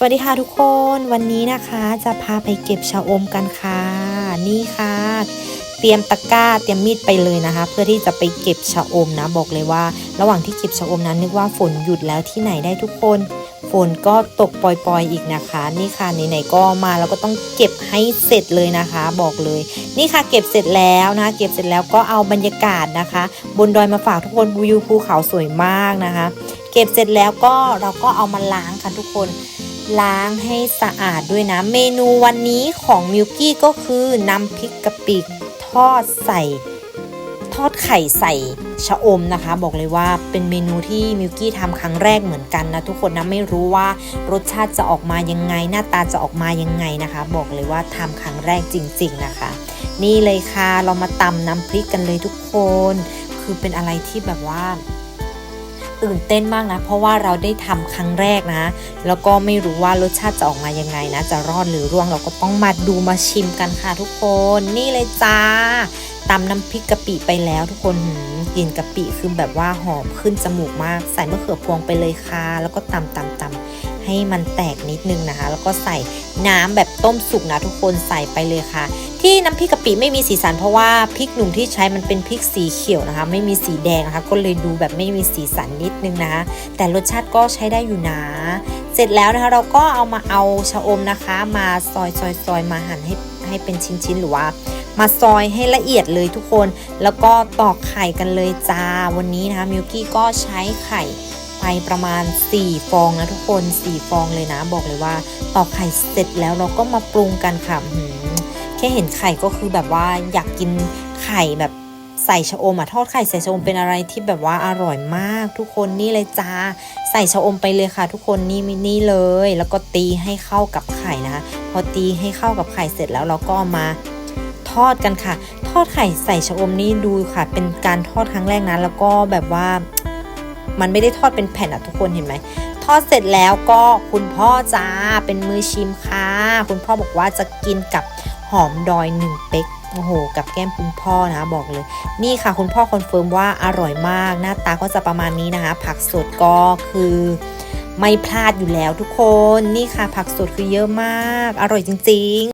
สวัสดีค่ะทุกคนวันนี้นะคะจะพาไปเก็บชะอมกันค่ะ นี่ค่ะ เตรียมตะกร้าเตรียมมีดไปเลยนะคะ เพื่อที่จะไปเก็บชะอมนะ บอกเลยว่า ระหว่างที่เก็บชะอมนั้นนึกว่าฝนหยุดแล้วที่ไหนได้ทุกคน ฝนก็ตกปล่อยๆอีกนะคะ นี่ค่ะไหนๆก็มาแล้วก็ต้องเก็บให้เสร็จเลยนะคะ บอกเลย นี่ค่ะเก็บเสร็จแล้วนะคะเก็บเสร็จแล้วก็เอาบรรยากาศนะคะ บนดอยมาฝากทุกคนวิวภูเขาสวยมากนะคะ เก็บเสร็จแล้วก็เราก็เอามาล้างค่ะทุกคน ล้างให้สะอาดด้วยนะ เมนูวันนี้ของมิวกี้ก็คือน้ำพริกกะปิทอดใส่ ทอดไข่ใส่ชะอมนะคะ บอกเลยว่าเป็นเมนูที่มิวกี้ทำครั้งแรกเหมือนกันนะทุกคนนะไม่รู้ว่ารสชาติจะออกมายังไง หน้าตาจะออกมายังไงนะคะ บอกเลยว่าทำครั้งแรกจริง ๆนะคะ นี่เลยค่ะเรามาตำน้ำพริกกันเลยทุกคน คือเป็นอะไรที่แบบว่า ตื่นเต้นมากนะ เพราะว่าเราได้ทำครั้งแรกนะ แล้วก็ไม่รู้ว่ารสชาติจะออกมายังไงนะ จะรอดหรือร่วงเราก็ต้องมาดูมาชิมกันค่ะทุกคนนี่เลยจ้าตำน้ำพริกกะปิไปแล้วทุกคนกลิ่นกะปิคือแบบว่าหอมขึ้นจมูกมาก ใส่มะเขือพวงไปเลยค่ะ แล้วก็ตำตำตำให้มันแตกนิดนึงนะคะ แล้วก็ใส่น้ำแบบต้มสุกนะทุกคนใส่ไปเลยค่ะ ที่น้ำพริกกะปิไม่มีสีสันเพราะว่าพริกหนุ่มที่ใช้มันเป็นพริกสีเขียวนะคะ ไม่มีสีแดงนะคะก็เลยดูแบบไม่มีสีสันนิดนึงนะแต่รสชาติก็ใช้ได้อยู่นะ เสร็จแล้วนะคะเราก็เอามาเอาชะอมนะคะ มาซอยซอยซอยมาหั่นให้ให้เป็นชิ้นๆหรือว่ามาซอยให้ละเอียดเลยทุกคน แล้วก็ตอกไข่กันเลยจ้า วันนี้นะคะมิวกี้ก็ใช้ไข่ไปประมาณ 4 ฟองนะทุกคน 4 ฟองเลยนะ บอกเลยว่าตอกไข่เสร็จแล้วเราก็มาปรุงกันค่ะ แค่เห็นไข่ก็คือแบบว่าอยากกินไข่แบบใส่ชะอมอะทอดไข่ใส่ชะอมเป็นอะไรที่แบบว่าอร่อยมาก ทุกคนนี่เลยจ้าใส่ชะอมไปเลยค่ะ ทุกคนนี่นี่เลย แล้วก็ตีให้เข้ากับไข่นะคะพอตีให้เข้ากับไข่เสร็จแล้วเราก็มาทอดกันค่ะ ทอดไข่ใส่ชะอมนี่ดูค่ะ เป็นการทอดครั้งแรกนะแล้วก็แบบว่ามันไม่ได้ทอดเป็นแผ่นอะทุกคนเห็นไหมทอดเสร็จแล้วก็คุณพ่อจ้าเป็นมือชิมค่ะ คุณพ่อบอกว่าจะกินกับ หอมดอยหนึ่งเป๊กโอ้โห กับแก้มคุณพ่อนะบอกเลย นี่ค่ะคุณพ่อคอนเฟิร์มว่าอร่อยมาก หน้าตาก็จะประมาณนี้นะคะ ผักสดก็คือไม่พลาดอยู่แล้วทุกคน นี่ค่ะผักสดคือเยอะมาก อร่อยจริง ๆ